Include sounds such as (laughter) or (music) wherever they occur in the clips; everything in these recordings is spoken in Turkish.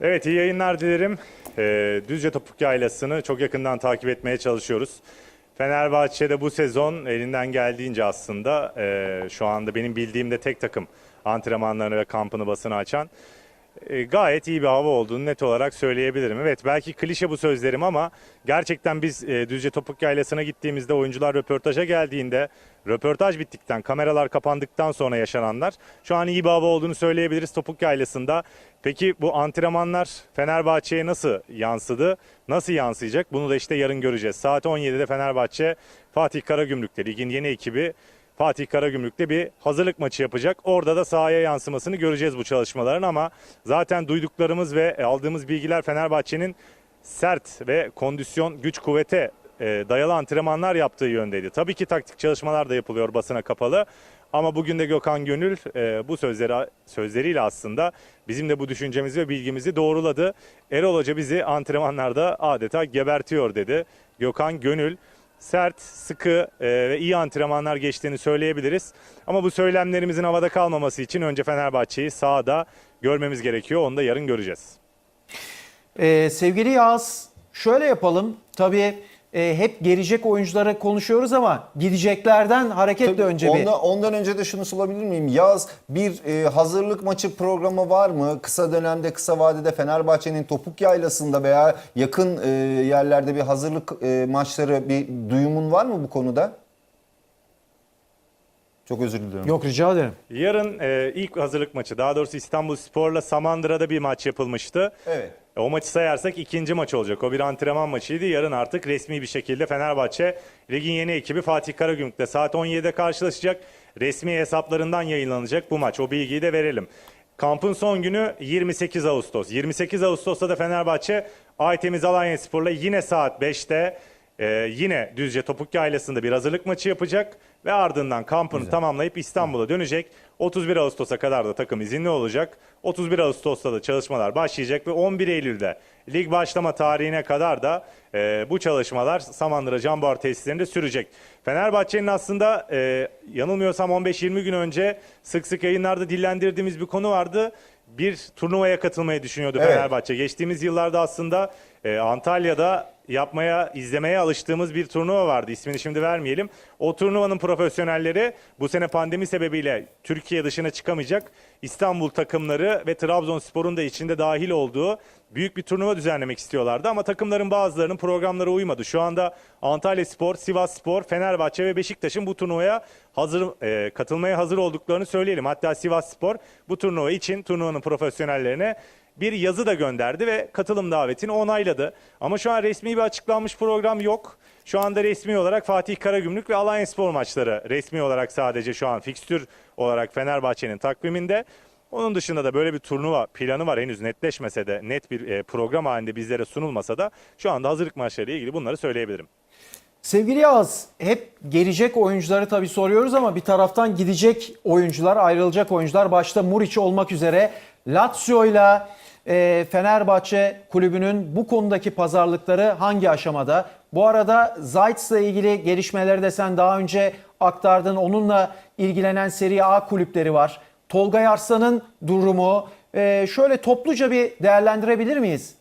Evet iyi yayınlar dilerim. Ee, Düzce Topuk Yaylası'nı çok yakından takip etmeye çalışıyoruz. Fenerbahçe'de bu sezon elinden geldiğince aslında e, şu anda benim bildiğimde tek takım antrenmanlarını ve kampını basına açan gayet iyi bir hava olduğunu net olarak söyleyebilirim. Evet belki klişe bu sözlerim ama gerçekten biz e, Düzce Topuk Yaylası'na gittiğimizde oyuncular röportaja geldiğinde röportaj bittikten kameralar kapandıktan sonra yaşananlar şu an iyi bir hava olduğunu söyleyebiliriz Topuk Yaylası'nda. Peki bu antrenmanlar Fenerbahçe'ye nasıl yansıdı? Nasıl yansıyacak? Bunu da işte yarın göreceğiz. Saat 17'de Fenerbahçe Fatih Karagümrük'te ligin yeni ekibi Fatih Karagümrük'te bir hazırlık maçı yapacak. Orada da sahaya yansımasını göreceğiz bu çalışmaların ama zaten duyduklarımız ve aldığımız bilgiler Fenerbahçe'nin sert ve kondisyon güç kuvvete e, dayalı antrenmanlar yaptığı yöndeydi. Tabii ki taktik çalışmalar da yapılıyor basına kapalı. Ama bugün de Gökhan Gönül e, bu sözleri sözleriyle aslında bizim de bu düşüncemizi ve bilgimizi doğruladı. Erol Hoca bizi antrenmanlarda adeta gebertiyor dedi. Gökhan Gönül sert, sıkı e, ve iyi antrenmanlar geçtiğini söyleyebiliriz. Ama bu söylemlerimizin havada kalmaması için önce Fenerbahçe'yi sahada görmemiz gerekiyor. Onu da yarın göreceğiz. Ee, sevgili Yağız şöyle yapalım. Tabii e, hep gelecek oyunculara konuşuyoruz ama gideceklerden hareketle önce bir... ondan, ondan önce de şunu sorabilir miyim? Yaz bir e, hazırlık maçı programı var mı? Kısa dönemde, kısa vadede Fenerbahçe'nin topuk yaylasında veya yakın e, yerlerde bir hazırlık e, maçları bir duyumun var mı bu konuda? Çok özür diliyorum. Yok rica ederim. Yarın e, ilk hazırlık maçı daha doğrusu İstanbul Spor'la Samandıra'da bir maç yapılmıştı. Evet. E, O maçı sayarsak ikinci maç olacak. O bir antrenman maçıydı. Yarın artık resmi bir şekilde Fenerbahçe ligin yeni ekibi Fatih Karagümrük'te saat 17'de karşılaşacak. Resmi hesaplarından yayınlanacak bu maç. O bilgiyi de verelim. Kampın son günü 28 Ağustos. 28 Ağustos'ta da Fenerbahçe Aytemiz Alanya Spor'la yine saat 5'te e, yine Düzce Topuk Yaylası'nda bir hazırlık maçı yapacak ve ardından kampını tamamlayıp İstanbul'a dönecek. 31 Ağustos'a kadar da takım izinli olacak. 31 Ağustos'ta da çalışmalar başlayacak ve 11 Eylül'de lig başlama tarihine kadar da e, bu çalışmalar Samandıra Canbar tesislerinde sürecek. Fenerbahçe'nin aslında e, yanılmıyorsam 15-20 gün önce sık sık yayınlarda dillendirdiğimiz bir konu vardı. Bir turnuvaya katılmayı düşünüyordu Evet. Fenerbahçe. Geçtiğimiz yıllarda aslında e, Antalya'da yapmaya, izlemeye alıştığımız bir turnuva vardı. İsmini şimdi vermeyelim. O turnuvanın profesyonelleri bu sene pandemi sebebiyle Türkiye dışına çıkamayacak İstanbul takımları ve Trabzonspor'un da içinde dahil olduğu büyük bir turnuva düzenlemek istiyorlardı ama takımların bazılarının programları uymadı. Şu anda Antalya Spor, Sivas Spor, Fenerbahçe ve Beşiktaş'ın bu turnuvaya hazır e, katılmaya hazır olduklarını söyleyelim. Hatta Sivas Spor bu turnuva için turnuvanın profesyonellerine bir yazı da gönderdi ve katılım davetini onayladı. Ama şu an resmi bir açıklanmış program yok. Şu anda resmi olarak Fatih Karagümrük ve Alanya Spor maçları resmi olarak sadece şu an fikstür olarak Fenerbahçe'nin takviminde. Onun dışında da böyle bir turnuva planı var henüz netleşmese de net bir e, program halinde bizlere sunulmasa da şu anda hazırlık maçları ile ilgili bunları söyleyebilirim. Sevgili Yağız hep gelecek oyuncuları tabii soruyoruz ama bir taraftan gidecek oyuncular, ayrılacak oyuncular başta Muriç olmak üzere Lazio'yla e, Fenerbahçe kulübünün bu konudaki pazarlıkları hangi aşamada? Bu arada Zayt'sla ilgili gelişmeleri de sen daha önce aktardın. Onunla ilgilenen Serie A kulüpleri var. Tolga Arslan'ın durumu e, şöyle topluca bir değerlendirebilir miyiz?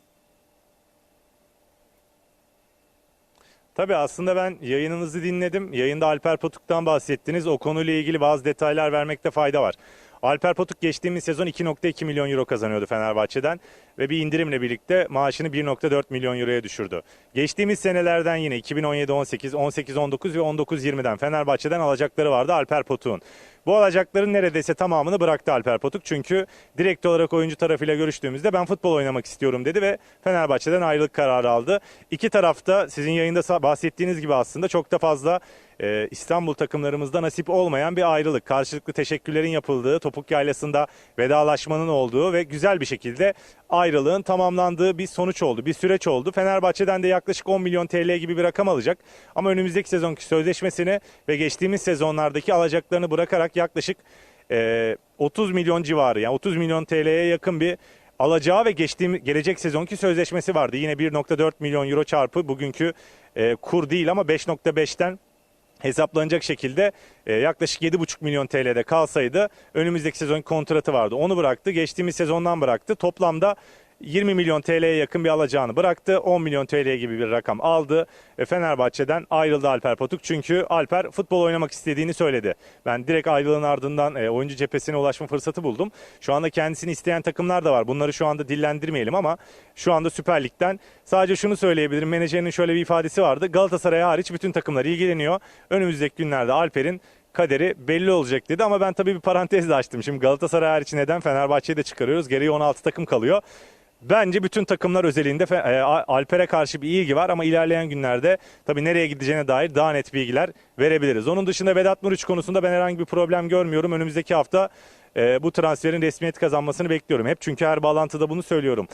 Tabii aslında ben yayınınızı dinledim. Yayında Alper Potuk'tan bahsettiniz. O konuyla ilgili bazı detaylar vermekte fayda var. Alper Potuk geçtiğimiz sezon 2.2 milyon euro kazanıyordu Fenerbahçe'den ve bir indirimle birlikte maaşını 1.4 milyon euroya düşürdü. Geçtiğimiz senelerden yine 2017-18, 18-19 ve 19-20'den Fenerbahçe'den alacakları vardı Alper Potuk'un. Bu alacakların neredeyse tamamını bıraktı Alper Potuk. Çünkü direkt olarak oyuncu tarafıyla görüştüğümüzde ben futbol oynamak istiyorum dedi ve Fenerbahçe'den ayrılık kararı aldı. İki tarafta sizin yayında bahsettiğiniz gibi aslında çok da fazla e, İstanbul takımlarımızda nasip olmayan bir ayrılık. Karşılıklı teşekkürlerin yapıldığı, topuk yaylasında vedalaşmanın olduğu ve güzel bir şekilde ayrılığın tamamlandığı bir sonuç oldu, bir süreç oldu. Fenerbahçe'den de yaklaşık 10 milyon TL gibi bir rakam alacak. Ama önümüzdeki sezonki sözleşmesini ve geçtiğimiz sezonlardaki alacaklarını bırakarak yaklaşık e, 30 milyon civarı yani 30 milyon TL'ye yakın bir alacağı ve geçtiğim gelecek sezonki sözleşmesi vardı. Yine 1.4 milyon euro çarpı bugünkü e, kur değil ama 5.5'ten hesaplanacak şekilde e, yaklaşık 7,5 milyon TL'de kalsaydı önümüzdeki sezon kontratı vardı. Onu bıraktı. Geçtiğimiz sezondan bıraktı. Toplamda 20 milyon TL'ye yakın bir alacağını bıraktı. 10 milyon TL gibi bir rakam aldı. Ve Fenerbahçe'den ayrıldı Alper Potuk. Çünkü Alper futbol oynamak istediğini söyledi. Ben direkt ayrılığın ardından e, oyuncu cephesine ulaşma fırsatı buldum. Şu anda kendisini isteyen takımlar da var. Bunları şu anda dillendirmeyelim ama şu anda Süper Lig'den sadece şunu söyleyebilirim. Menajerinin şöyle bir ifadesi vardı. Galatasaray hariç bütün takımlar ilgileniyor. Önümüzdeki günlerde Alper'in kaderi belli olacak dedi ama ben tabii bir parantez de açtım. Şimdi Galatasaray hariç neden Fenerbahçe'yi de çıkarıyoruz. Geriye 16 takım kalıyor. Bence bütün takımlar özelinde e, Alper'e karşı bir ilgi var ama ilerleyen günlerde tabii nereye gideceğine dair daha net bilgiler verebiliriz. Onun dışında Vedat Muriç konusunda ben herhangi bir problem görmüyorum. Önümüzdeki hafta e, bu transferin resmiyet kazanmasını bekliyorum. Hep çünkü her bağlantıda bunu söylüyorum.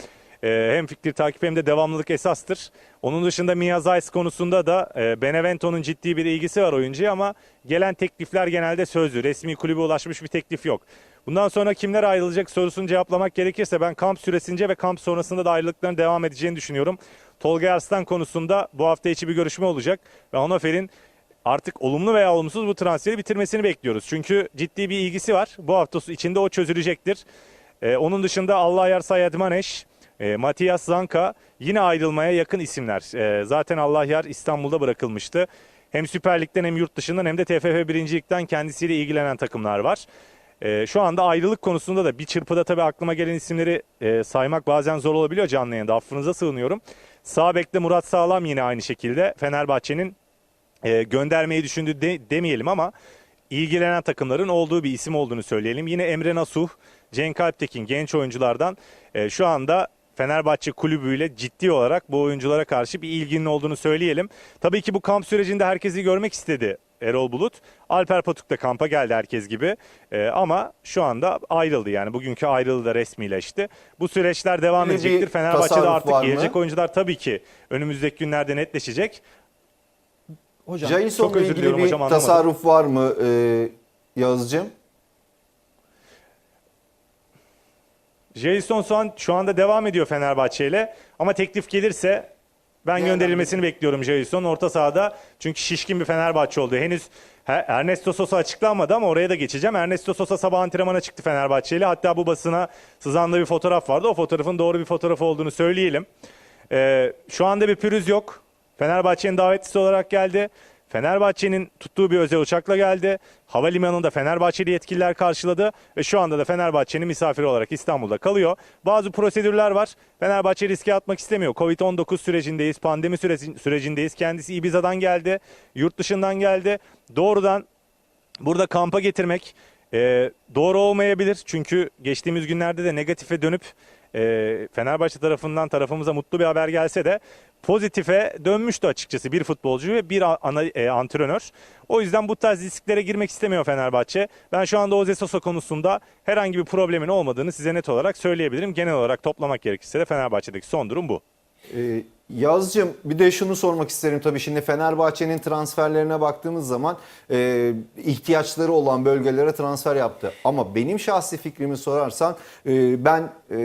E, hem fikir takip hem de devamlılık esastır. Onun dışında Mia Zeiss konusunda da Benevento'nun ciddi bir ilgisi var oyuncuya ama gelen teklifler genelde sözlü. Resmi kulübe ulaşmış bir teklif yok. Bundan sonra kimler ayrılacak sorusunu cevaplamak gerekirse ben kamp süresince ve kamp sonrasında da ayrılıkların devam edeceğini düşünüyorum. Tolga Arslan konusunda bu hafta içi bir görüşme olacak ve Hannover'in artık olumlu veya olumsuz bu transferi bitirmesini bekliyoruz. Çünkü ciddi bir ilgisi var. Bu hafta içinde o çözülecektir. Ee, onun dışında Allah Yar Sayed Maneş, e, Matias Zanka yine ayrılmaya yakın isimler. Ee, zaten Allah Yar İstanbul'da bırakılmıştı. Hem Süper Lig'den hem yurt dışından hem de TFF 1. Lig'den kendisiyle ilgilenen takımlar var. Ee, şu anda ayrılık konusunda da bir çırpıda tabii aklıma gelen isimleri e, saymak bazen zor olabiliyor canlı yayında. Affınıza sığınıyorum. Sağ bekte Murat Sağlam yine aynı şekilde Fenerbahçe'nin e, göndermeyi düşündü de- demeyelim ama ilgilenen takımların olduğu bir isim olduğunu söyleyelim. Yine Emre Nasuh, Cenk Alptekin genç oyunculardan e, şu anda Fenerbahçe kulübüyle ciddi olarak bu oyunculara karşı bir ilginin olduğunu söyleyelim. Tabii ki bu kamp sürecinde herkesi görmek istedi Erol Bulut. Alper Patuk da kampa geldi herkes gibi. E, ama şu anda ayrıldı yani bugünkü ayrılığı da resmileşti. Bu süreçler devam Böyle bir edecektir. Fenerbahçe'de tasarruf artık var mı? gelecek oyuncular tabii ki önümüzdeki günlerde netleşecek. Hocam Çok özür ilgili diliyorum bir hocam, anlamadım. tasarruf var mı e, Yağız'cığım? Jason Soğan şu anda devam ediyor Fenerbahçe ile ama teklif gelirse ben gönderilmesini bekliyorum Jason orta sahada. Çünkü şişkin bir Fenerbahçe oldu. Henüz He- Ernesto Sosa açıklanmadı ama oraya da geçeceğim. Ernesto Sosa sabah antrenmana çıktı Fenerbahçe ile. Hatta bu basına sızandığı bir fotoğraf vardı. O fotoğrafın doğru bir fotoğraf olduğunu söyleyelim. Ee, şu anda bir pürüz yok. Fenerbahçe'nin davetlisi olarak geldi. Fenerbahçe'nin tuttuğu bir özel uçakla geldi. Havalimanında Fenerbahçeli yetkililer karşıladı ve şu anda da Fenerbahçe'nin misafiri olarak İstanbul'da kalıyor. Bazı prosedürler var. Fenerbahçe riske atmak istemiyor. Covid-19 sürecindeyiz, pandemi süreci- sürecindeyiz. Kendisi Ibiza'dan geldi, yurt dışından geldi. Doğrudan burada kampa getirmek e, doğru olmayabilir. Çünkü geçtiğimiz günlerde de negatife dönüp e, Fenerbahçe tarafından tarafımıza mutlu bir haber gelse de pozitife dönmüştü açıkçası bir futbolcu ve bir ana, e, antrenör. O yüzden bu tarz risklere girmek istemiyor Fenerbahçe. Ben şu anda Oze Sosa konusunda herhangi bir problemin olmadığını size net olarak söyleyebilirim. Genel olarak toplamak gerekirse de Fenerbahçe'deki son durum bu. Ee, Yazcım bir de şunu sormak isterim tabii şimdi Fenerbahçe'nin transferlerine baktığımız zaman e, ihtiyaçları olan bölgelere transfer yaptı. Ama benim şahsi fikrimi sorarsan e, ben e,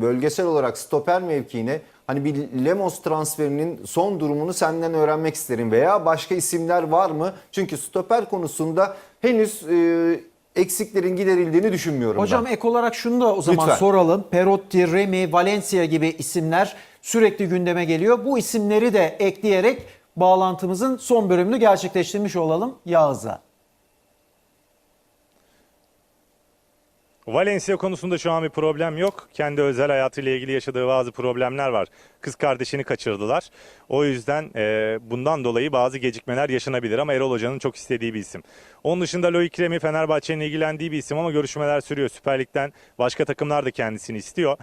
bölgesel olarak stoper mevkiine hani bir Lemos transferinin son durumunu senden öğrenmek isterim veya başka isimler var mı? Çünkü stoper konusunda henüz e, eksiklerin giderildiğini düşünmüyorum Hocam ben. ek olarak şunu da o zaman Lütfen. soralım. Perotti, Remy, Valencia gibi isimler sürekli gündeme geliyor. Bu isimleri de ekleyerek bağlantımızın son bölümünü gerçekleştirmiş olalım Yağız'la. Valencia konusunda şu an bir problem yok. Kendi özel hayatıyla ilgili yaşadığı bazı problemler var. Kız kardeşini kaçırdılar. O yüzden e, bundan dolayı bazı gecikmeler yaşanabilir ama Erol Hoca'nın çok istediği bir isim. Onun dışında Loic Remy Fenerbahçe'nin ilgilendiği bir isim ama görüşmeler sürüyor. Süper Lig'den başka takımlar da kendisini istiyor.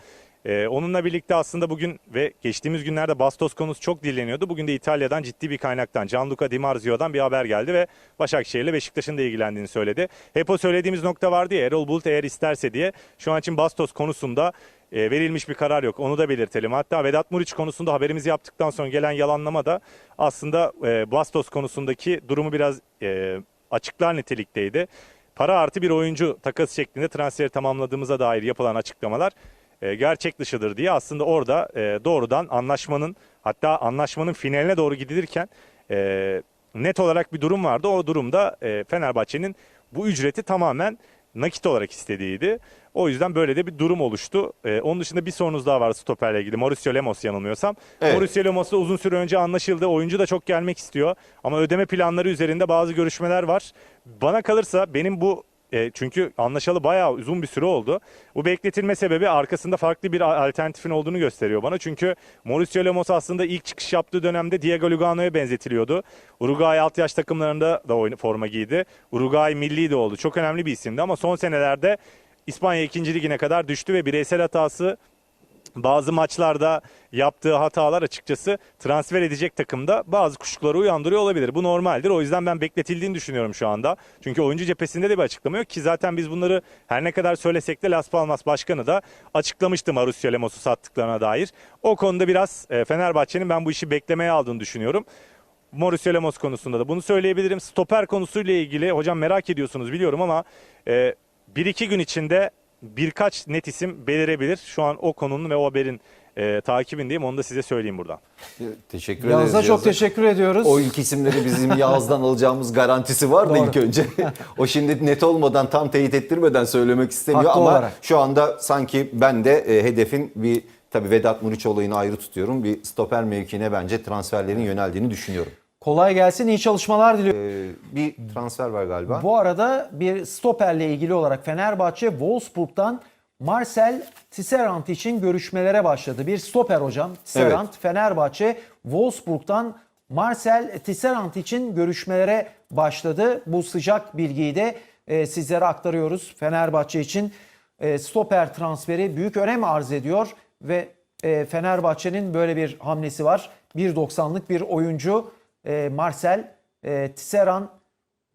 Ee, onunla birlikte aslında bugün ve geçtiğimiz günlerde Bastos konusu çok dilleniyordu. Bugün de İtalya'dan ciddi bir kaynaktan Gianluca Di Marzio'dan bir haber geldi ve Başakşehir'le Beşiktaş'ın da ilgilendiğini söyledi. Hep o söylediğimiz nokta vardı ya Erol Bulut eğer isterse diye şu an için Bastos konusunda e, verilmiş bir karar yok. Onu da belirtelim. Hatta Vedat Muriç konusunda haberimizi yaptıktan sonra gelen yalanlama da aslında e, Bastos konusundaki durumu biraz e, açıklar nitelikteydi. Para artı bir oyuncu takas şeklinde transferi tamamladığımıza dair yapılan açıklamalar e, gerçek dışıdır diye aslında orada e, doğrudan anlaşmanın hatta anlaşmanın finaline doğru gidilirken e, net olarak bir durum vardı. O durumda e, Fenerbahçe'nin bu ücreti tamamen nakit olarak istediğiydi. O yüzden böyle de bir durum oluştu. Ee, onun dışında bir sorunuz daha var stoperle ilgili. Mauricio Lemos yanılmıyorsam. Evet. Mauricio Lemos'la uzun süre önce anlaşıldı. Oyuncu da çok gelmek istiyor. Ama ödeme planları üzerinde bazı görüşmeler var. Bana kalırsa benim bu e, çünkü anlaşalı bayağı uzun bir süre oldu. Bu bekletilme sebebi arkasında farklı bir alternatifin olduğunu gösteriyor bana. Çünkü Mauricio Lemos aslında ilk çıkış yaptığı dönemde Diego Lugano'ya benzetiliyordu. Uruguay alt yaş takımlarında da oyun, forma giydi. Uruguay milli de oldu. Çok önemli bir isimdi ama son senelerde İspanya 2. ligine kadar düştü ve bireysel hatası bazı maçlarda yaptığı hatalar açıkçası transfer edecek takımda bazı kuşkuları uyandırıyor olabilir. Bu normaldir. O yüzden ben bekletildiğini düşünüyorum şu anda. Çünkü oyuncu cephesinde de bir açıklama yok ki zaten biz bunları her ne kadar söylesek de Las Palmas başkanı da açıklamıştı Marusio Lemos'u sattıklarına dair. O konuda biraz e, Fenerbahçe'nin ben bu işi beklemeye aldığını düşünüyorum. Mauricio Lemos konusunda da bunu söyleyebilirim. Stoper konusuyla ilgili hocam merak ediyorsunuz biliyorum ama e, bir iki gün içinde birkaç net isim belirebilir. Şu an o konunun ve o haberin e, takibindeyim. Onu da size söyleyeyim buradan. Teşekkür Yağız'a ederiz. çok Yağız'a. teşekkür ediyoruz. O ilk isimleri bizim (laughs) Yağız'dan alacağımız garantisi var da Doğru. ilk önce. o şimdi net olmadan tam teyit ettirmeden söylemek istemiyor Haklı ama olarak. şu anda sanki ben de e, hedefin bir tabii Vedat Muriç olayını ayrı tutuyorum. Bir stoper mevkine bence transferlerin yöneldiğini düşünüyorum. Kolay gelsin, iyi çalışmalar diliyorum. Ee, bir transfer var galiba. Bu arada bir stoperle ilgili olarak Fenerbahçe Wolfsburg'dan Marcel Tisserand için görüşmelere başladı. Bir stoper hocam. Tisserand Fenerbahçe Wolfsburg'dan Marcel Tisserand için görüşmelere başladı. Bu sıcak bilgiyi de e, sizlere aktarıyoruz. Fenerbahçe için e, stoper transferi büyük önem arz ediyor ve e, Fenerbahçe'nin böyle bir hamlesi var. 1.90'lık bir oyuncu e, Marcel e, Tisserand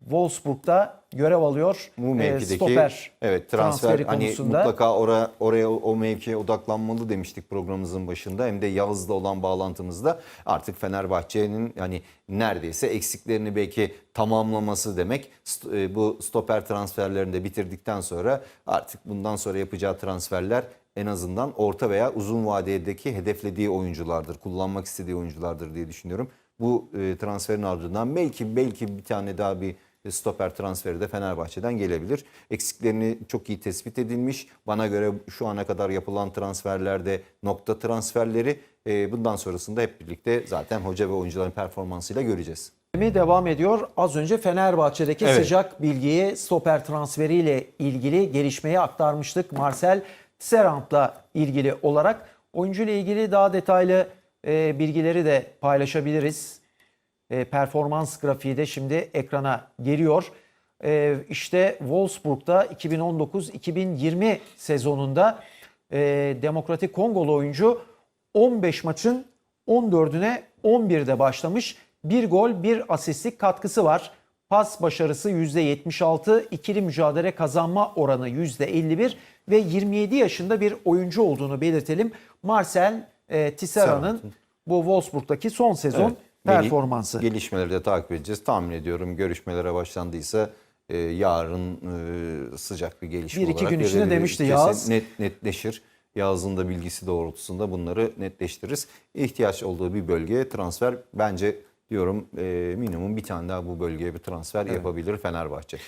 Wolfsburg'da görev alıyor. Bu Ee, mevkideki stoper evet transfer hani konusunda. mutlaka oraya oraya o mevkiye odaklanmalı demiştik programımızın başında hem de Yağız'la olan bağlantımızda artık Fenerbahçe'nin hani neredeyse eksiklerini belki tamamlaması demek. E, Bu stoper transferlerini de bitirdikten sonra artık bundan sonra yapacağı transferler en azından orta veya uzun vadedeki hedeflediği oyunculardır, kullanmak istediği oyunculardır diye düşünüyorum. Bu e, transferin ardından belki belki bir tane daha bir stoper transferi de Fenerbahçe'den gelebilir. Eksiklerini çok iyi tespit edilmiş. Bana göre şu ana kadar yapılan transferlerde nokta transferleri. E, bundan sonrasında hep birlikte zaten hoca ve oyuncuların performansıyla göreceğiz. devam ediyor. Az önce Fenerbahçe'deki Evet. sıcak bilgiyi stoper transferiyle ilgili gelişmeyi aktarmıştık. Marcel Tisserand'la ilgili olarak oyuncuyla ilgili daha detaylı e, bilgileri de paylaşabiliriz. E, performans grafiği de şimdi ekrana geliyor. E, işte Wolfsburg'da 2019-2020 sezonunda e, Demokratik Kongolu oyuncu 15 maçın 14'üne 11'de başlamış. Bir gol, bir asistlik katkısı var. Pas başarısı %76, ikili mücadele kazanma oranı %51 ve 27 yaşında bir oyuncu olduğunu belirtelim. Marcel e, Tisserand'ın bu Wolfsburg'daki son sezon Evet. Performansı. Gelişmeleri de takip edeceğiz. Tahmin ediyorum görüşmelere başlandıysa e, yarın e, sıcak bir gelişme Bir iki olarak gün içinde demişti Kesin Yağız. Net, netleşir. Yağız'ın da bilgisi doğrultusunda bunları netleştiririz. İhtiyaç olduğu bir bölgeye transfer bence diyorum e, minimum bir tane daha bu bölgeye bir transfer yapabilir Fenerbahçe.